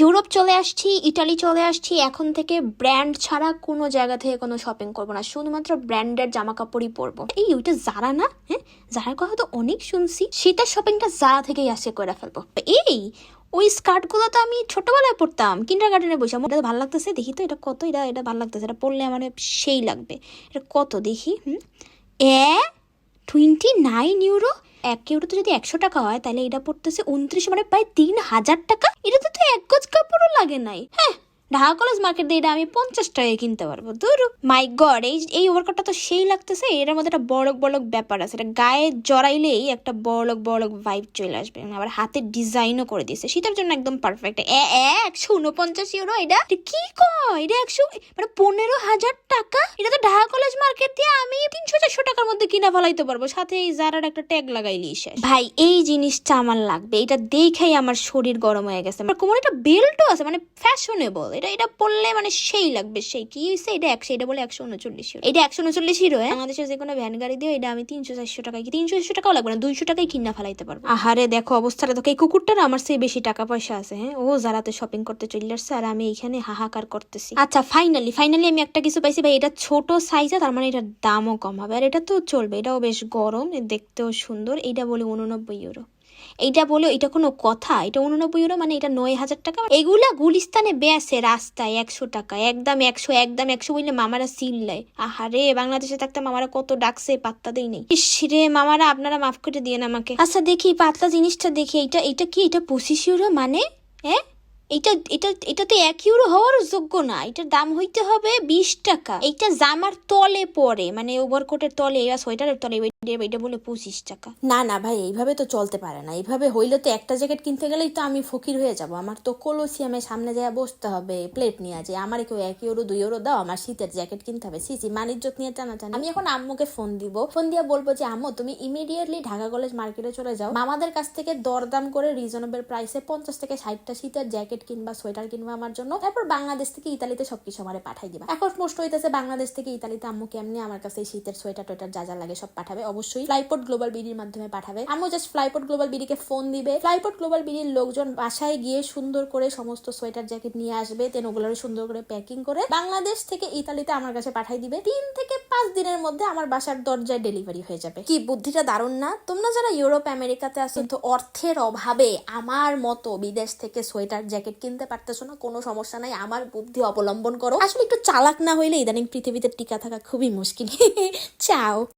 Europe চলে আসছি, Italy চলে আসছি, এখন থেকে ব্র্যান্ড ছাড়া কোনো জায়গা থেকে কোনো শপিং করব না, শুধুমাত্র ব্র্যান্ডের জামা কাপড়ই পরবো। এই ওইটা জারা না হ্যাঁ? জারার কথা তো অনেক শুনছি শীতের শপিংটা জারা থেকেই আসে করে ফেলব। এই, ওই স্কার্টগুলো তো আমি ছোটবেলায় পরতাম কিন্ডার গার্ডেনে বসে। আমার ভালো লাগতেছে, দেখি তো এটা কত, এটা এটা ভালো লাগতেছে, এটা পরলে আমার সেই লাগবে। এটা কত দেখি, হুম? এ টোয়েন্টি নাইন ইউরো এক কেউ তো যদি একশো টাকা হয়, তাহলে এটা পড়তেছে উনত্রিশ মানে প্রায় তিন হাজার টাকা। এটা তো তো এক গজ কাপড়ও লাগে নাই। হ্যাঁ ঢাকা কলেজ মার্কেট দিয়ে এটা আমি পঞ্চাশ টাকায় কিনতে পারব। ধর মাই গড এই এই ওভারকটটা তো সেই লাগতেছে এটার মধ্যে একটা বড় বড় ব্যাপার আছে। এটা গায়ে জড়াইলেই একটা বড় বড় ভাইব চলে আসবে। আবার হাতে ডিজাইনও করে দিয়েছে। শীতের জন্য একদম পারফেক্ট এ একশো উনপঞ্চাশ ইউরো এটা? কি কয়? এটা একশো মানে পনেরো হাজার টাকা? এটা তো ঢাকা কলেজ মার্কেট দিয়ে আমি তিনশো চারশো টাকার মধ্যে কিনা ফেলাইতে পারব। সাথে এই জারার একটা ট্যাগ লাগাইলি শেষ। ভাই, এই জিনিসটা আমার লাগবে। এটা দেখেই আমার শরীর গরম হয়ে গেছে। আমার কোমরে একটা বেল্টও আছে মানে ফ্যাশনেবল এটা এটা পড়লে মানে সেই লাগবে সেই। কি হয়েছে এটা একশো এটা বলে একশো উনচল্লিশ ইউরো এটা একশো উনচল্লিশ হিরো বাংলাদেশের যে কোনো ভ্যান গাড়ি দিয়ে এটা আমি তিনশো চারশো টাকায় কি তিনশো চারশো টাকাও লাগবে না দুইশো টাকায় কিনা ফেলাইতে পারব। আহারে দেখো অবস্থাটা দেখো। এই কুকুরটার আমার সেই বেশি টাকা পয়সা আছে হ্যাঁ? ও যারাতে শপিং করতে চলে আসছে আর আমি এখানে হাহাকার করতেছি। আচ্ছা ফাইনালি ফাইনালি আমি একটা কিছু পাইছি ভাই। এটা ছোট সাইজে তার মানে এটার দামও কম হবে। আর এটা তো চলবে এটাও বেশ গরম দেখতেও সুন্দর। এইটা বলে উননব্বই ইউরো এইটা বলে এটা কোনো কথা, এটা উননব্বই ইউরো মানে এটা নয় হাজার টাকা। এগুলা গুলিস্তানে বেসে রাস্তায় একশো টাকা, একদম একশো একদম একশো বললে মামারা চিল্লায়। আহারে, বাংলাদেশে থাকতে মামারা কত ডাকছে, পাত্তা দেই নেই। রে, মামারা, আপনারা মাফ করে দিয়ে আমাকে। আচ্ছা দেখি, পাতলা জিনিসটা দেখি এটা এটা কি? এটা পঁচিশ ইউরো মানে? হ্যাঁ? এটা এটা এটা তো এক ইউরো হওয়ার যোগ্য না। এটার দাম হইতে হবে বিশ টাকা। এইটা জামার তলে পরে মানে ওভারকোটের তলে বা সোয়েটারের তলে এটা- বলে পঁচিশ টাকা। না না ভাই, এইভাবে তো চলতে পারে না। এইভাবে হইলে তো একটা জ্যাকেট কিনতে গেলেই তো আমি ফকির হয়ে যাব। আমার তো কলসিয়ামের সামনে যায় বসতে হবে, প্লেট নিয়ে আছে আমার কেউ এক ইউরো দুই ইউরো দাও, আমার শীতের জ্যাকেট কিনতে হবে। সিসি মানিজ্যত নিয়ে টানা টানা আমি এখন আম্মুকে ফোন দিব। ফোন দিয়ে বলব যে, আম্মু, তুমি ইমিডিয়েটলি ঢাকা কলেজ মার্কেটে চলে যাও। মামাদের কাছ থেকে দরদাম করে রিজনেবল প্রাইসে পঞ্চাশ থেকে ষাটটা শীতের জ্যাকেট কিনবা, সোয়েটার কিনবা আমার জন্য। তারপর বাংলাদেশ থেকে ইতালিতে সবকিছু আমারে পাঠাই দিবা। এখন প্রশ্ন হইতেছে, বাংলাদেশ থেকে ইতালিতে আম্মু কেমনি আমার কাছে শীতের সোয়েটার টোয়েটার যা যা লাগে সব পাঠাবে? অবশ্যই ফ্লাইপোর্ট গ্লোবাল বিডির মাধ্যমে পাঠাবে। আম্মু জাস্ট ফ্লাইপোর্ট গ্লোবাল বিডিকে ফোন দিবে। ফ্লাইপোর্ট গ্লোবাল বিডির লোকজন বাসায় গিয়ে সুন্দর করে সমস্ত সোয়েটার জ্যাকেট নিয়ে আসবে তেন ওগুলোর সুন্দর করে প্যাকিং করে বাংলাদেশ থেকে ইতালিতে আমার কাছে পাঠাই দিবে। তিন থেকে পাঁচ দিনের মধ্যে আমার বাসার দরজায় ডেলিভারি হয়ে যাবে। কি, বুদ্ধিটা দারুণ না? তোমরা যারা ইউরোপ আমেরিকাতে আছো, কিন্তু অর্থের অভাবে আমার মতো বিদেশ থেকে সোয়েটার জ্যাকেট কিনতে পারতেছো না, কোনো সমস্যা নাই, আমার বুদ্ধি অবলম্বন করো। আসলে একটু চালাক না হইলে ইদানিং পৃথিবীতে টিকা থাকা খুবই মুশকিল। চাও।